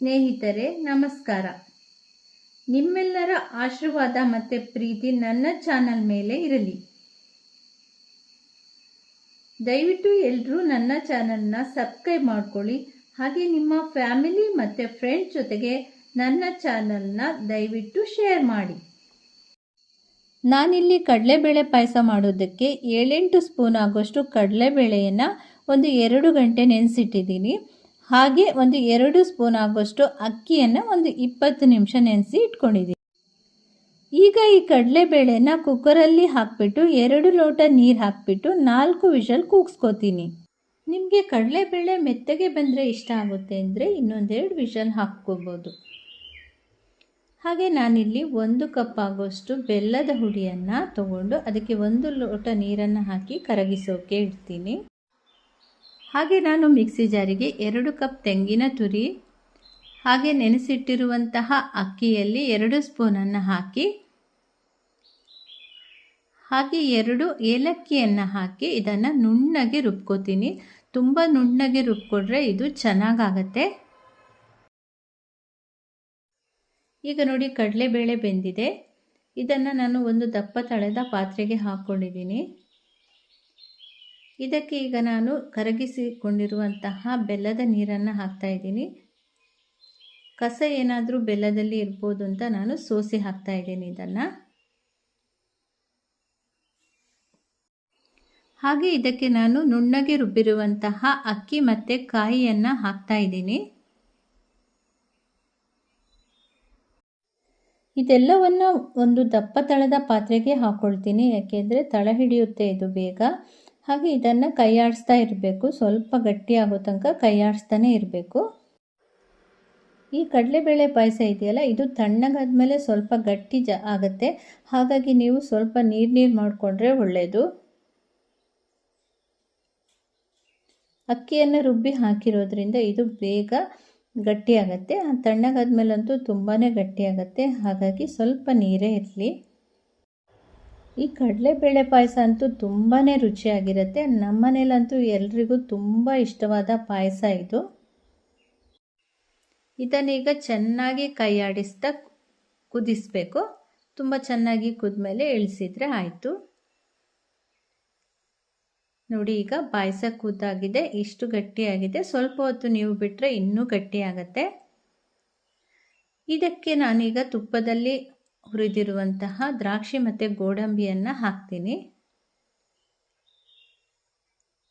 ಸ್ನೇಹಿತರೆ, ನಮಸ್ಕಾರ. ನಿಮ್ಮೆಲ್ಲರ ಆಶೀರ್ವಾದ ಮತ್ತು ಪ್ರೀತಿ ನನ್ನ ಚಾನಲ್ ಮೇಲೆ ಇರಲಿ. ದಯವಿಟ್ಟು ಎಲ್ಲರೂ ನನ್ನ ಚಾನಲ್ನ ಸಬ್ಸ್ಕ್ರೈಬ್ ಮಾಡ್ಕೊಳ್ಳಿ. ಹಾಗೆ ನಿಮ್ಮ ಫ್ಯಾಮಿಲಿ ಮತ್ತು ಫ್ರೆಂಡ್ಸ್ ಜೊತೆಗೆ ನನ್ನ ಚಾನಲ್ನ ದಯವಿಟ್ಟು ಶೇರ್ ಮಾಡಿ. ನಾನಿಲ್ಲಿ ಕಡಲೆಬೇಳೆ ಪಾಯಸ ಮಾಡೋದಕ್ಕೆ ಏಳೆಂಟು ಸ್ಪೂನ್ ಆಗೋಷ್ಟು ಕಡಲೆಬೇಳೆಯನ್ನು ಒಂದು ಎರಡು ಗಂಟೆ ನೆನೆಸಿಟ್ಟಿದ್ದೀನಿ. ಹಾಗೆ ಒಂದು ಎರಡು ಸ್ಪೂನ್ ಆಗುವಷ್ಟು ಅಕ್ಕಿಯನ್ನು ಒಂದು ಇಪ್ಪತ್ತು ನಿಮಿಷ ನೆನೆಸಿ ಇಟ್ಕೊಂಡಿದ್ದೀನಿ. ಈಗ ಈ ಕಡಲೆಬೇಳೆನ ಕುಕ್ಕರಲ್ಲಿ ಹಾಕಿಬಿಟ್ಟು ಎರಡು ಲೋಟ ನೀರು ಹಾಕಿಬಿಟ್ಟು ನಾಲ್ಕು ವಿಷಲ್ ಕೂಗಿಸ್ಕೋತೀನಿ. ನಿಮಗೆ ಕಡಲೆಬೇಳೆ ಮೆತ್ತಗೆ ಬಂದರೆ ಇಷ್ಟ ಆಗುತ್ತೆ ಅಂದರೆ ಇನ್ನೊಂದೆರಡು ವಿಷಲ್ ಹಾಕ್ಕೋಬೋದು. ಹಾಗೆ ನಾನಿಲ್ಲಿ ಒಂದು ಕಪ್ ಆಗೋಷ್ಟು ಬೆಲ್ಲದ ಹುಡಿಯನ್ನು ತಗೊಂಡು ಅದಕ್ಕೆ ಒಂದು ಲೋಟ ನೀರನ್ನು ಹಾಕಿ ಕರಗಿಸೋಕೆ ಇಡ್ತೀನಿ. ಹಾಗೆ ನಾನು ಮಿಕ್ಸಿ ಜಾರಿಗೆ ಎರಡು ಕಪ್ ತೆಂಗಿನ ತುರಿ, ಹಾಗೆ ನೆನೆಸಿಟ್ಟಿರುವಂತಹ ಅಕ್ಕಿಯಲ್ಲಿ ಎರಡು ಸ್ಪೂನನ್ನು ಹಾಕಿ, ಹಾಗೆ ಎರಡು ಏಲಕ್ಕಿಯನ್ನು ಹಾಕಿ ಇದನ್ನು ನುಣ್ಣಗೆ ರುಬ್ಕೋತೀನಿ. ತುಂಬ ನುಣ್ಣಗೆ ರುಬ್ಕೊಂಡ್ರೆ ಇದು ಚೆನ್ನಾಗಾಗತ್ತೆ. ಈಗ ನೋಡಿ ಕಡಲೆಬೇಳೆ ಬೆಂದಿದೆ. ಇದನ್ನು ನಾನು ಒಂದು ದಪ್ಪ ತಳೆದ ಪಾತ್ರೆಗೆ ಹಾಕ್ಕೊಂಡಿದ್ದೀನಿ. ಇದಕ್ಕೆ ಈಗ ನಾನು ಕರಗಿಸಿಕೊಂಡಿರುವಂತಹ ಬೆಲ್ಲದ ನೀರನ್ನು ಹಾಕ್ತಾ ಇದ್ದೀನಿ. ಕಸ ಏನಾದರೂ ಬೆಲ್ಲದಲ್ಲಿ ಇರ್ಬೋದು ಅಂತ ನಾನು ಸೋಸಿ ಹಾಕ್ತಾ ಇದ್ದೀನಿ ಇದನ್ನು. ಹಾಗೆ ಇದಕ್ಕೆ ನಾನು ನುಣ್ಣಗೆ ರುಬ್ಬಿರುವಂತಹ ಅಕ್ಕಿ ಮತ್ತು ಕಾಯಿಯನ್ನು ಹಾಕ್ತಾ ಇದ್ದೀನಿ. ಇದೆಲ್ಲವನ್ನು ಒಂದು ದಪ್ಪ ತಳದ ಪಾತ್ರೆಗೆ ಹಾಕ್ಕೊಳ್ತೀನಿ ಯಾಕೆಂದರೆ ತಳ ಹಿಡಿಯುತ್ತೆ ಇದು ಬೇಗ. ಹಾಗೆ ಇದನ್ನು ಕೈಯಾಡಿಸ್ತಾ ಇರಬೇಕು. ಸ್ವಲ್ಪ ಗಟ್ಟಿ ಆಗೋ ತನಕ ಕೈಯಾಡಿಸ್ತಾನೆ ಇರಬೇಕು. ಈ ಕಡಲೆಬೇಳೆ ಪಾಯಸ ಇದೆಯಲ್ಲ, ಇದು ತಣ್ಣಗಾದ ಮೇಲೆ ಸ್ವಲ್ಪ ಗಟ್ಟಿ ಜ ಆಗುತ್ತೆ. ಹಾಗಾಗಿ ನೀವು ಸ್ವಲ್ಪ ನೀರು ನೀರು ಮಾಡಿಕೊಂಡ್ರೆ ಒಳ್ಳೆಯದು ಅಕ್ಕಿಯನ್ನು ರುಬ್ಬಿ ಹಾಕಿರೋದ್ರಿಂದ ಇದು ಬೇಗ ಗಟ್ಟಿಯಾಗತ್ತೆ ತಣ್ಣಗಾದ್ಮೇಲಂತೂ ತುಂಬಾ ಗಟ್ಟಿಯಾಗತ್ತೆ ಹಾಗಾಗಿ ಸ್ವಲ್ಪ ನೀರೇ ಇರಲಿ. ಈ ಕಡಲೆಬೇಳೆ ಪಾಯಸ ಅಂತೂ ತುಂಬಾ ರುಚಿಯಾಗಿರುತ್ತೆ. ನಮ್ಮನೇಲಂತೂ ಎಲ್ರಿಗೂ ತುಂಬ ಇಷ್ಟವಾದ ಪಾಯಸ ಇದು. ಇದನ್ನೀಗ ಚೆನ್ನಾಗಿ ಕೈಯಾಡಿಸ್ತಾ ಕುದಿಸ್ಬೇಕು. ತುಂಬ ಚೆನ್ನಾಗಿ ಕುದ್ಮೇಲೆ ಇಳಿಸಿದ್ರೆ ಆಯಿತು. ನೋಡಿ, ಈಗ ಪಾಯಸ ಕುದ್ದಾಗಿದೆ ಇಷ್ಟು ಗಟ್ಟಿಯಾಗಿದೆ. ಸ್ವಲ್ಪ ಹೊತ್ತು ನೀವು ಬಿಟ್ಟರೆ ಇನ್ನೂ ಗಟ್ಟಿಯಾಗತ್ತೆ. ಇದಕ್ಕೆ ನಾನೀಗ ತುಪ್ಪದಲ್ಲಿ ಹುರಿದಿರುವಂತಹ ದ್ರಾಕ್ಷಿ ಮತ್ತು ಗೋಡಂಬಿಯನ್ನು ಹಾಕ್ತೀನಿ.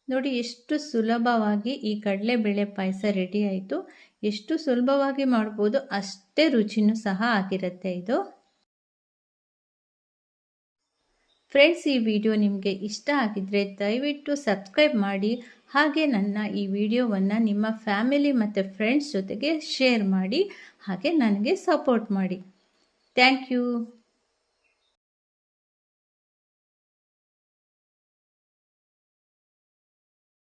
ನೋಡಿ, ಎಷ್ಟು ಸುಲಭವಾಗಿ ಈ ಕಡಲೆಬೇಳೆ ಪಾಯಸ ರೆಡಿ ಆಯಿತು. ಎಷ್ಟು ಸುಲಭವಾಗಿ ಮಾಡ್ಬೋದು ಅಷ್ಟೇ ರುಚಿನೂ ಸಹ ಆಗಿರುತ್ತೆ ಇದು. ಫ್ರೆಂಡ್ಸ್, ಈ ವಿಡಿಯೋ ನಿಮಗೆ ಇಷ್ಟ ಆಗಿದ್ದರೆ ದಯವಿಟ್ಟು ಸಬ್ಸ್ಕ್ರೈಬ್ ಮಾಡಿ, ಹಾಗೆ ನನ್ನ ಈ ವಿಡಿಯೋವನ್ನು ನಿಮ್ಮ ಫ್ಯಾಮಿಲಿ ಮತ್ತು ಫ್ರೆಂಡ್ಸ್ ಜೊತೆಗೆ ಶೇರ್ ಮಾಡಿ, ಹಾಗೆ ನನಗೆ ಸಪೋರ್ಟ್ ಮಾಡಿ. Thank you.